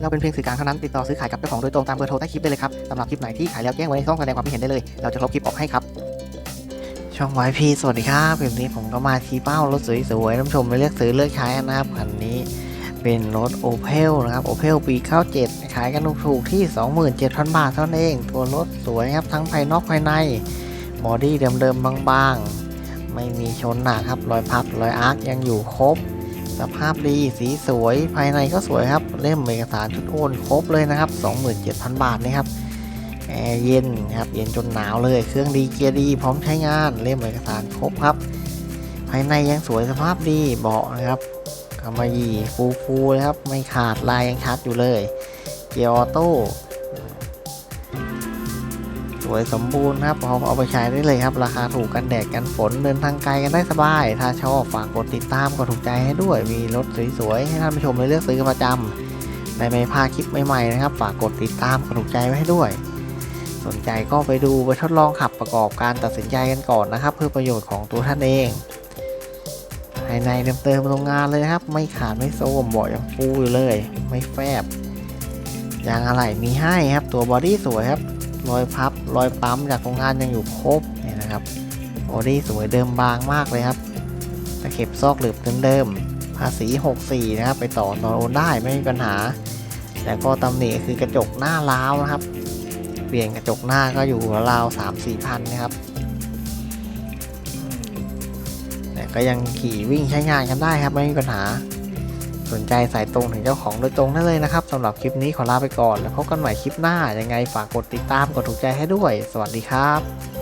เราเป็นเพียงสื่อกลางเท่านั้นติดต่อซื้อขายกับเจ้าของโดยตรงตามเบอร์โทรใต้คลิปได้เลยครับสำหรับคลิปไหนที่ขายแล้วแจ้งไว้ในช่องแสดงความคิดเห็นได้เลย เราจะลบคลิปออกให้ครับช่องไวพีสวัสดีครับคลิปนี้ผมก็มาชี้เป้ารถสวยๆท่านผู้ชมไปเลือกซื้อเลือกใช้นนะครับคันนี้เป็นรถ o p e l นะครับ o p e l ปี 97 ขายกันถูกๆที่ 27,000 บาทเท่านั้นเอง ตัวรถสวยครับ ทั้งภายนอกภายใน บอดี้เดิมๆบางๆ ไม่มีชนหนักครับ รอยพับรอยอาร์คยังอยู่ครบ สภาพดีสีสวยภายในก็สวยครับเล่มเอกสารชุดโอนครบเลยนะครับ 27,000 บาทนี่ครับแอร์เย็นครับเย็นจนหนาวเลยเครื่องดีเกียร์ดีพร้อมใช้งานเล่มเอกสารครบครับ ภายในยังสวยสภาพดีเบาะนะครับกำมะหยี่ฟูฟูๆเลยครับไม่ขาดลายยังชัดอยู่เลย เกียร์ออโต้ สวยสมบูรณ์ครับพร้อเอาไปใช้ได้เลยครับ ราคาถูกกันแดดกันฝนเดินทางไกลกันได้สบาย ถ้าชอบฝากกดติดตามกดถูกใจให้ด้วย มีรถสวยๆให้ท่านผู้ชมได้เลือกซื้อกันประจำในไม่พลาดคลิปใหม่ๆนะครับ ฝากกดติดตามกดถูกใจไว้ให้ด้วย สนใจก็ไปดูไปทดลองขับประกอบการตัดสินใจกันก่อนนะครับ เพื่อประโยชน์ของตัวท่านเองภายในเติมๆโรงงานเลยนะครับ ไม่ขาดไม่โซมเบาะยังฟูอยู่เลย ไม่แฟบยางอะไหล่มีให้ครับ ตัวบอดี้สวยครับ รอยพับ รอยปั๊มจากโรงงานยังอยู่ครบเนี่ยนะครับบอดี้สวยเดิมบางมากเลยครับตะเข็บซอกหลืบเดิมๆภาษี 64 นะครับ ไปต่อตอนโอนได้ไม่มีปัญหา แล้วก็ตำหนิคือกระจกหน้าล้าวนะครับ เปลี่ยนกระจกหน้าก็อยู่ราว3 4พันนะครับแต่ก็ยังขี่วิ่งใช้งานกันได้ครับไม่มีปัญหา สนใจสายตรงถึงเจ้าของโดยตรงได้เลยนะครับสำหรับคลิปนี้ขอลาไปก่อน แล้วพบกันใหม่คลิปหน้ายังไงฝากกดติดตามกดถูกใจให้ด้วย สวัสดีครับ